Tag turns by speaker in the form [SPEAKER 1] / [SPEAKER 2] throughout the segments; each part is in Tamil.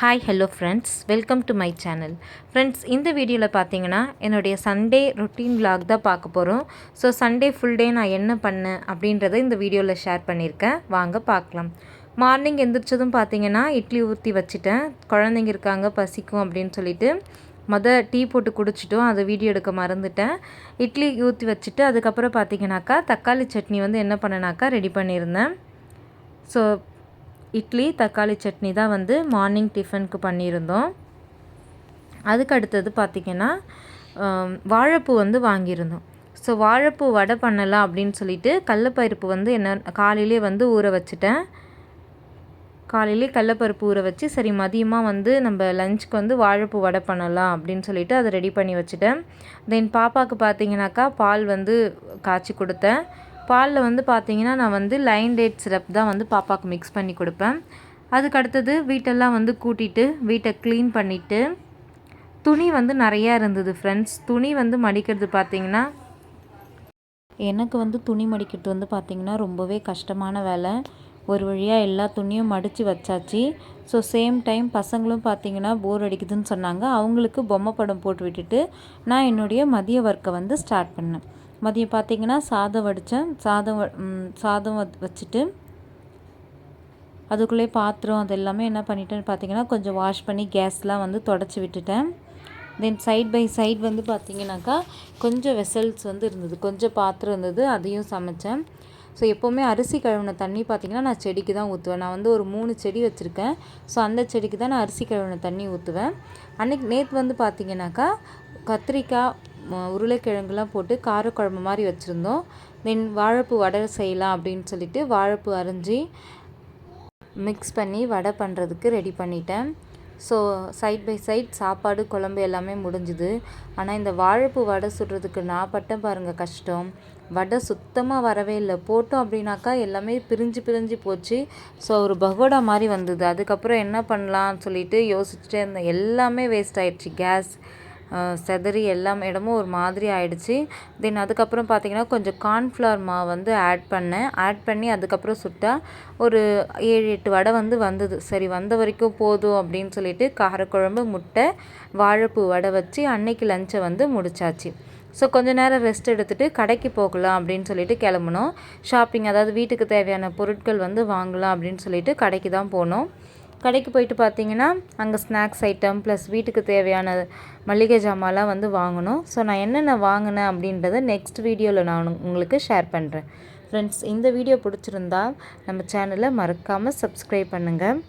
[SPEAKER 1] Hi hello friends welcome to my channel friends இந்த வீடியோவில் பார்த்தீங்கன்னா என்னுடைய சண்டே ரொட்டீன் விலாக் தான் பார்க்க போகிறோம் ஸோ சண்டே ஃபுல் டே நான் என்ன பண்ணேன் அப்படின்றத இந்த வீடியோவில் ஷேர் பண்ணியிருக்கேன். வாங்க பார்க்கலாம். மார்னிங் எந்திரிச்சதும் பார்த்தீங்கன்னா இட்லி ஊற்றி வச்சுட்டேன். குழந்தைங்க இருக்காங்க பசிக்கும் அப்படின்னு சொல்லிட்டு மொதல் டீ போட்டு குடிச்சிட்டோம். அதை வீடியோ எடுக்க மறந்துட்டேன். இட்லி ஊற்றி வச்சுட்டு அதுக்கப்புறம் பார்த்தீங்கன்னாக்கா தக்காளி சட்னி வந்து என்ன பண்ணனாக்கா ரெடி பண்ணியிருந்தேன். ஸோ இட்லி தக்காளி சட்னி தான் வந்து மார்னிங் டிஃபனுக்கு பண்ணியிருந்தோம். அதுக்கு அடுத்தது பார்த்திங்கன்னா வாழைப்பூ வந்து வாங்கியிருந்தோம். ஸோ வாழைப்பூ வடை பண்ணலாம் அப்படின்னு சொல்லிட்டு கடலப்பருப்பு வந்து என்ன காலையிலே வந்து ஊற வச்சுட்டேன். காலையிலே கடலப்பருப்பு ஊற வச்சு சரி மதியமாக வந்து நம்ம லஞ்சுக்கு வந்து வாழைப்பூ வடை பண்ணலாம் அப்படின்னு சொல்லிட்டு அதை ரெடி பண்ணி வச்சுட்டேன். தென் பாப்பாவுக்கு பார்த்தீங்கன்னாக்கா பால் வந்து காய்ச்சி கொடுத்தேன். பாலில் வந்து பார்த்தீங்கன்னா நான் வந்து லைன் டேட் சிரப் தான் வந்து பாப்பாவுக்கு மிக்ஸ் பண்ணி கொடுப்பேன். அதுக்கு அடுத்தது வீட்டெல்லாம் வந்து கூட்டிட்டு வீட்டை க்ளீன் பண்ணிவிட்டு துணி வந்து நிறையா இருந்தது ஃப்ரெண்ட்ஸ் துணி வந்து மடிக்கிறது பார்த்தீங்கன்னா எனக்கு வந்து துணி மடிக்கிறது வந்து பார்த்திங்கன்னா ரொம்பவே கஷ்டமான வேலை. ஒரு வழியாக எல்லா துணியும் மடித்து வச்சாச்சு. ஸோ சேம் டைம் பசங்களும் பார்த்தீங்கன்னா போர் அடிக்குதுன்னு சொன்னாங்க. அவங்களுக்கு பொம்மை படம் போட்டு விட்டுட்டு நான் என்னுடைய மதிய ஒர்க்கை வந்து ஸ்டார்ட் பண்ணேன். மதியம் பார்த்தீங்கன்னா சாதம் வடித்தேன். சாதம் வ- சாதம் வச்சுட்டு அதுக்குள்ளே பாத்திரம் அது எல்லாமே என்ன பண்ணிட்டேன்னு பார்த்தீங்கன்னா கொஞ்சம் வாஷ் பண்ணி கேஸ்லாம் வந்து தொடச்சி விட்டுட்டேன். தென் சைட் பை சைடு வந்து பார்த்தீங்கன்னாக்கா கொஞ்சம் வெசல்ஸ் வந்து இருந்தது. கொஞ்சம் பாத்திரம் இருந்தது அதையும் சமைத்தேன் ஸோ எப்போவுமே அரிசி கழுவின தண்ணி பார்த்தீங்கன்னா நான் செடிக்கு தான் ஊற்றுவேன் நான் வந்து ஒரு மூணு செடி வச்சுருக்கேன். ஸோ அந்த செடிக்கு தான் நான் அரிசி கழுவின தண்ணி ஊற்றுவேன் அன்றைக்கி நேற்று வந்து பார்த்தீங்கன்னாக்கா கத்திரிக்காய் உருளைக்கிழங்குலாம் போட்டு காரக்குழம்பு மாதிரி வச்சுருந்தோம். தென் வாழைப்பூ வடை செய்யலாம் அப்படின்னு சொல்லிட்டு வாழைப்பூ அரைஞ்சி மிக்ஸ் பண்ணி வடை பண்ணுறதுக்கு ரெடி பண்ணிட்டேன். ஸோ சைட் பை சைட் சாப்பாடு குழம்பு எல்லாமே முடிஞ்சுது. ஆனால் இந்த வாழைப்பூ வடை சுடுறதுக்கு நான் பட்டேன் பாருங்கள் கஷ்டம். வடை சுத்தமாக வரவே இல்லை. போட்டோம் அப்படின்னாக்கா எல்லாமே பிரிஞ்சு பிரிஞ்சு போச்சு. ஸோ ஒரு பகோடா மாதிரி வந்தது. அதுக்கப்புறம் என்ன பண்ணலாம்னு சொல்லிட்டு யோசிச்சுட்டே இருந்தேன். எல்லாமே வேஸ்ட் ஆயிடுச்சு. கேஸ் செதறி எல்லா இடமும் ஒரு மாதிரி ஆயிடுச்சு. தென் அதுக்கப்புறம் பார்த்தீங்கன்னா கொஞ்சம் கார்ன்ஃப்ளவர் மாவு வந்து ஆட் பண்ணேன். ஆட் பண்ணி அதுக்கப்புறம் சுட்டால் ஒரு ஏழு எட்டு வடை வந்து வந்தது. சரி வந்த வரைக்கும் போதும் அப்படின்னு சொல்லிட்டு காரக்குழம்பு முட்டை வாழைப்பூ வடை வச்சு அன்னைக்கு லஞ்சை வந்து முடிச்சாச்சு. ஸோ கொஞ்ச நேரம் ரெஸ்ட் எடுத்துகிட்டு கடைக்கு போகலாம் அப்படின்னு சொல்லிட்டு கிளம்புனோம். ஷாப்பிங் அதாவது வீட்டுக்கு தேவையான பொருட்கள் வந்து வாங்கலாம் அப்படின்னு சொல்லிட்டு கடைக்கு தான் போனோம். கடைக்கு போயிட்டு பார்த்தீங்கன்னா அங்கே ஸ்நாக்ஸ் ஐட்டம் ப்ளஸ் வீட்டுக்கு தேவையான மளிகை ஜாமான்லாம் வந்து வாங்கணும். ஸோ நான் என்னென்ன வாங்கினேன் அப்படின்றத நெக்ஸ்ட் வீடியோவில் நான் உங்களுக்கு ஷேர் பண்ணுறேன் ஃப்ரெண்ட்ஸ் இந்த வீடியோ பிடிச்சிருந்தா நம்ம சேனலை மறக்காமல் சப்ஸ்கிரைப் பண்ணுங்கள்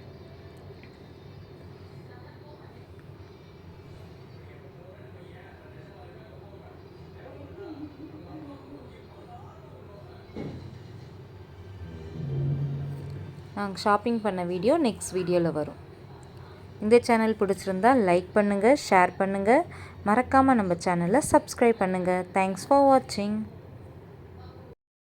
[SPEAKER 1] நாங்கள் ஷாப்பிங் பண்ண வீடியோ நெக்ஸ்ட் வீடியோவில் வரும். இந்த சேனல் பிடிச்சிருந்தா லைக் பண்ணுங்கள் ஷேர் பண்ணுங்கள் மறக்காமல் நம்ம சேனலை சப்ஸ்கிரைப் பண்ணுங்கள் தேங்க்ஸ் ஃபார் வாட்சிங்